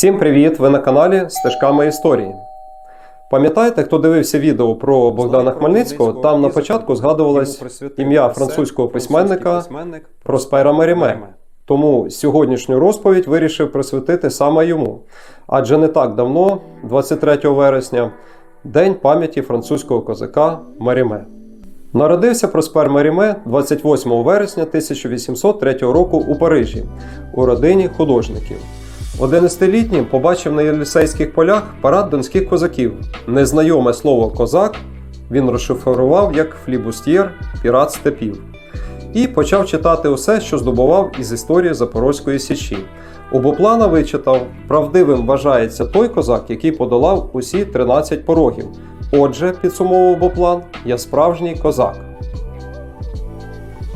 Всім привіт! Ви на каналі Стежками історії. Пам'ятаєте, хто дивився відео про Богдана Хмельницького? Там на початку згадувалось ім'я французького письменника Проспера Меріме. Тому сьогоднішню розповідь вирішив присвятити саме йому. Адже не так давно, 23 вересня, День пам'яті французького козака Маріме. Народився Проспер Маріме 28 вересня 1803 року у Парижі у родині художників. 11-літнім побачив на Єлісейських полях парад донських козаків. Незнайоме слово козак він розшифрував як флібустьєр, пірат степів. І почав читати усе, що здобував із історії Запорозької січі. У Боплана вичитав: правдивим вважається той козак, який подолав усі 13 порогів. Отже, підсумовував Боплан, я справжній козак.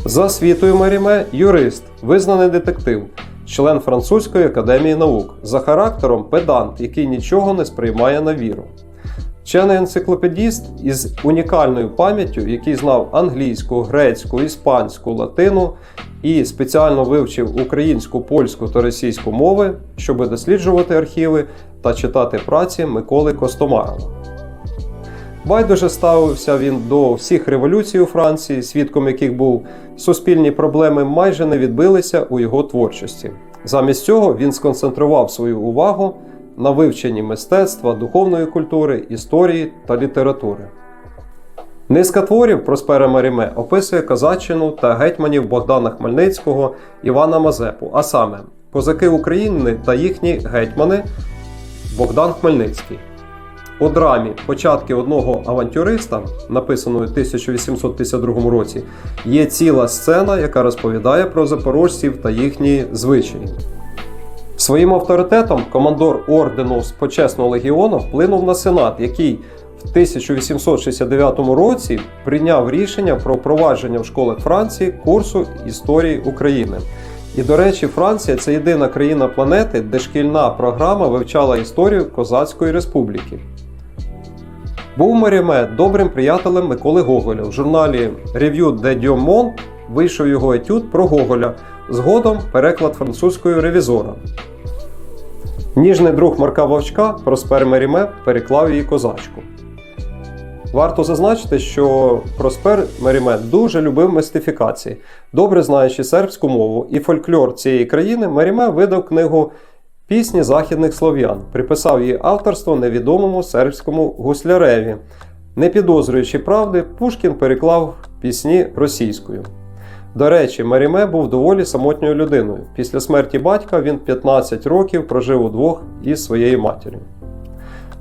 За освітою Меріме юрист, визнаний детектив, член Французької академії наук, за характером педант, який нічого не сприймає на віру. Вчений енциклопедіст із унікальною пам'яттю, який знав англійську, грецьку, іспанську, латину і спеціально вивчив українську, польську та російську мови, щоб досліджувати архіви та читати праці Миколи Костомарова. Байдуже ставився він до всіх революцій у Франції, свідком яких був суспільні проблеми майже не відбилися у його творчості. Замість цього він сконцентрував свою увагу на вивченні мистецтва, духовної культури, історії та літератури. Низка творів Проспера Маріме описує козаччину та гетьманів Богдана Хмельницького Івана Мазепу, а саме козаки України та їхні гетьмани Богдан Хмельницький. У драмі Початки одного авантюриста, написаної в 1852 році, є ціла сцена, яка розповідає про запорожців та їхні звичаї. Своїм авторитетом командор ордену з почесного легіону вплинув на сенат, який в 1869 році прийняв рішення про впровадження в школах Франції курсу історії України. І, до речі, Франція це єдина країна планети, де шкільна програма вивчала історію Козацької республіки. Був Маріме добрим приятелем Миколи Гоголя. В журналі de Dieu Monde вийшов його етюд про Гоголя, згодом переклад французькою ревізора. Ніжний друг Марка Вовчка Проспер Меріме переклав її козачку. Варто зазначити, що Проспер Меріме дуже любив мистифікації. Добре знаючи сербську мову і фольклор цієї країни, Меріме видав книгу Пісні західних слов'ян, приписав її авторство невідомому сербському гусляреві. Не підозрюючи правди, Пушкін переклав пісні російською. До речі, Маріме був доволі самотньою людиною. Після смерті батька він 15 років прожив удвох із своєю матір'ю.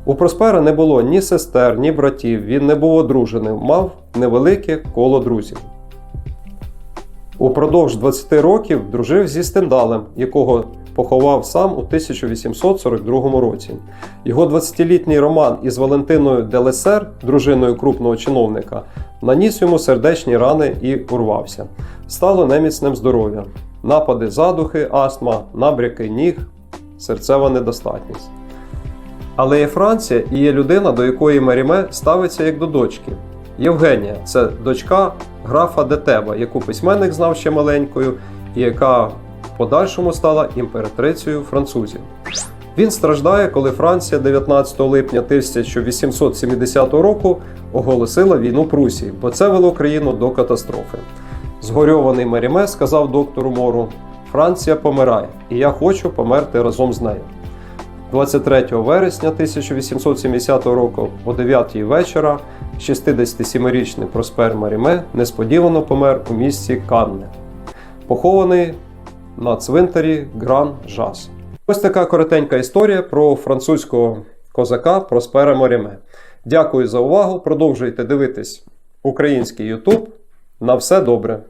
У Проспера не було ні сестер, ні братів, він не був одружений, мав невелике коло друзів. Упродовж 20 років дружив зі Стендалем, якого поховав сам у 1842 році. Його 20-літній роман із Валентиною Делесер, дружиною крупного чиновника, наніс йому сердечні рани і урвався. Стало неміцним здоров'я, напади задухи, астма, набряки ніг, серцева недостатність. Але є Франція і є людина, до якої Маріме ставиться як до дочки. Євгенія це дочка графа Детеба, яку письменник знав ще маленькою, і яка подальшому стала імператрицею французів. Він страждає, коли Франція 19 липня 1870 року оголосила війну Прусії, бо це вело країну до катастрофи. Згорьований Маріме сказав доктору Мору: Франція помирає, і я хочу померти разом з нею. 23 вересня 1870 року о 9 вечора 67-річний Проспер Маріме несподівано помер у місті Канне, похований на цвинтарі Гран Жас. Ось така коротенька історія про французького козака Проспера Моріме. Дякую за увагу. Продовжуйте дивитись український YouTube. На все добре!